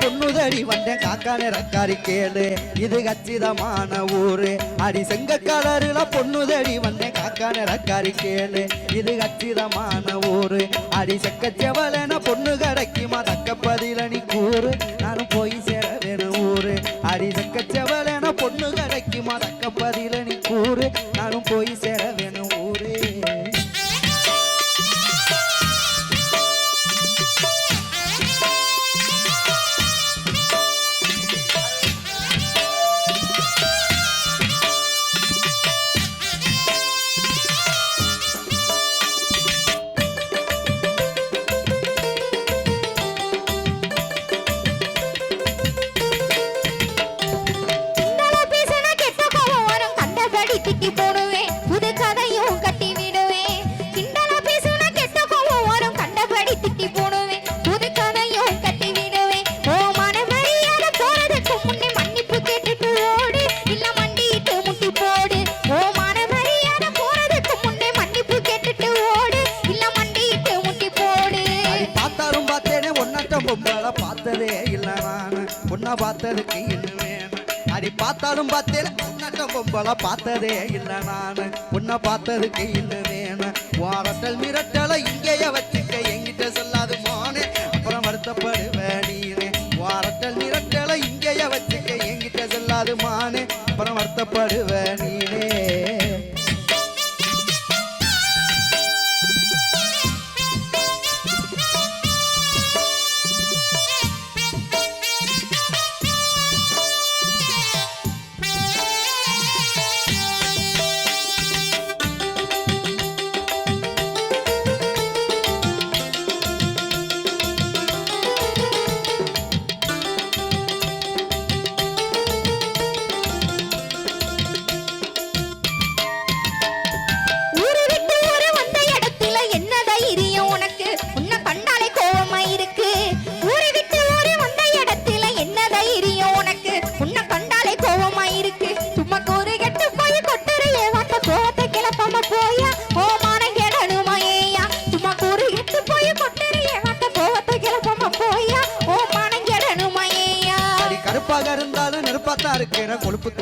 பொண்ணுதடி வந்தேன் காக்கான ரக்காரி கேளு. இது கச்சிதமான ஊரு. அடி செங்க கலருல பொண்ணுதடி வந்தேன் காக்கான ரக்காரி கேளு. இது கச்சிதமான ஊரு. அடி செக்க செவலன பொண்ணு கிடைக்குமா தக்க பதில நீ கூறு. நானும் போய் சேர வேணும் ஊரு. அடி செக்க செவலன பொண்ணு கிடைக்குமா தக்க பதில நீ கூறு. நானும் போய் சேர போடுவேன். புது கதையும் கட்டி விடுவேன். கிண்டல பேசின கெட்ட கோவம் வரும், கண்டபடி திட்டி போடுவேன். புது கதையும் கட்டி விடுவேன். ஓ மனமறியாத போறதுக்கு முன்னே மன்னிப்பு கேட்டுட்டு ஓடு. இல்ல மண்டியிட்டு முட்டி போடு. ஓ மனமறியாத போறதுக்கு முன்னே மன்னிப்பு கேட்டுட்டு ஓடு. இல்ல மண்டியிட்டு முட்டி போடு. அடி பார்த்தாலும் பார்த்தேனே ஒன்னாட்டம் பொம்பளை பார்த்ததே இல்ல நானு உன்னை பார்த்ததுக்கு பார்த்தாலும் பார்த்தேன். ஒன்னாட்டம் பொம்பளை பார்த்ததே இல்ல நானு. உன்னை பார்த்ததுக்கு இல்லை வேணும் வாரட்டல் மிரட்டலை இங்கேயே வச்சுக்க எங்கிட்ட சொல்லாது மோனே. அப்புறம் வருத்தப்படுவேன் நீனே. வாரட்டல் மிரட்டலை இங்கேயே வச்சுக்க எங்கிட்ட சொல்லாது மானே. அப்புறம் வருத்தப்படுவேன்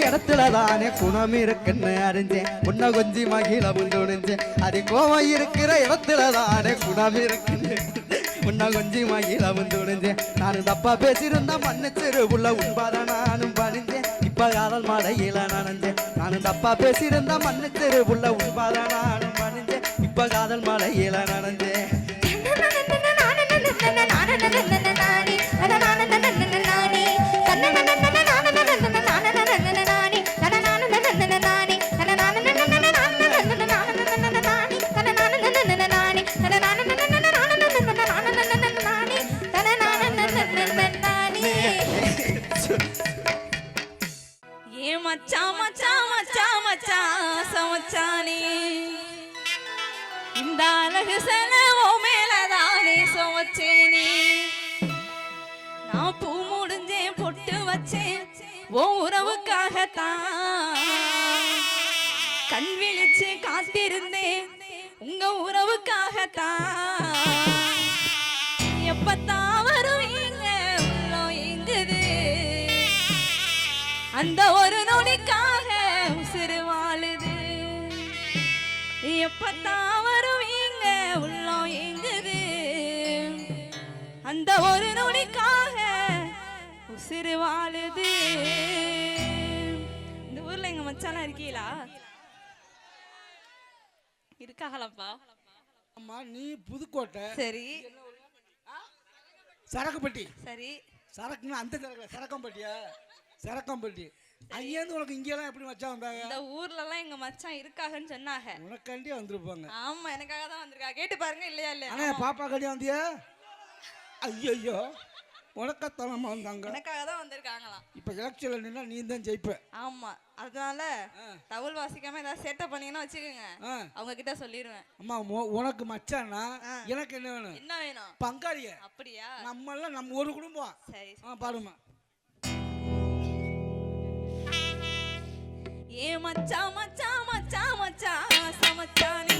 இடத்துல தானே குணம் இருக்குன்னு அறிஞ்சேன் உன்னை கொஞ்சி மகிழ துணிஞ்சேன் அது கோவம் இருக்கிற இடத்துல தானே குணம் இருக்குன்னு உன்னை கொஞ்சி மகிழ துணிஞ்சேன் நான் தப்பா பேசியிருந்தா மன்னிச்சிரு உள்ள உண்பாத நானும் பணிஞ்சேன் இப்ப காதல் மழையில நனைஞ்சேன் நானும் தப்பா பேசியிருந்தா மன்னிச்சிரு உள்ள உண்பாத நானும் பணிஞ்சேன் இப்ப காதல் மழையில நனைஞ்சேன் மச்சான் சமச்சானே. இந்த அழகு செலவோ மேலதானே சுமச்சேனே. நான் பூ முடிஞ்சேன் பொட்டு வச்சேன் ஓ உறவுக்காகத்தான். கண் விழிச்சு காத்திருந்தேன் உங்க உறவுக்காகத்தான். எப்பத்தான் வருவீங்க உள்ளம் எங்குது அந்த ஒரு நொடிக்காக எப்பத்தான் வருவீங்க உள்ளம் எங்குது அந்த ஒரு நொடிக்காக உசிறு வாழுது. இந்த ஊர்ல எங்க மச்சானா இருக்கீங்களா? இருக்காங்களப்பா அம்மா நீ புதுக்கோட்டை சரி. சரக்குப்பட்டி. சரி. சரக்குன்னு அந்த சரக்கு சரக்கம்பட்டியா? சரக்கம்பட்டி. அங்கேருந்து உனக்கு இங்கெல்லாம் எப்படி மச்சான் வந்தாங்க? இந்த ஊர்ல எல்லாம் எங்க மச்சான் இருக்காங்கன்னு சொன்னாங்க. உனக்காண்டி வந்திருப்பாங்க. ஆமா எனக்காக தான் வந்திருக்கா. கேட்டு பாருங்க இல்லையா ஆனா என் பாப்பா கடி வந்தியா? ஐயோ உனக்கத்தனமா வந்தாங்க. எனக்காக தான் வந்திருக்காங்களாம். இப்ப எலெக்ஷன்ல நின்னா நீ தான் ஜெயிப்ப. ஆமா அதனால தவுள் வாசிக்காம ஏதாவது சேட்டை பண்ணீங்கன்னா வச்சுக்கோங்க. அவங்க கிட்ட சொல்லிடுவேன் அம்மா உனக்கு மச்சான்னா எனக்கு என்ன வேணும்? என்ன வேணும்? பங்காளிய. அப்படியா? நம்ம எல்லாம் நம்ம ஒரு குடும்பம். சரி ஆ ஏ மச்சா மச்சா மச்சா மச்சா சமச்சானே.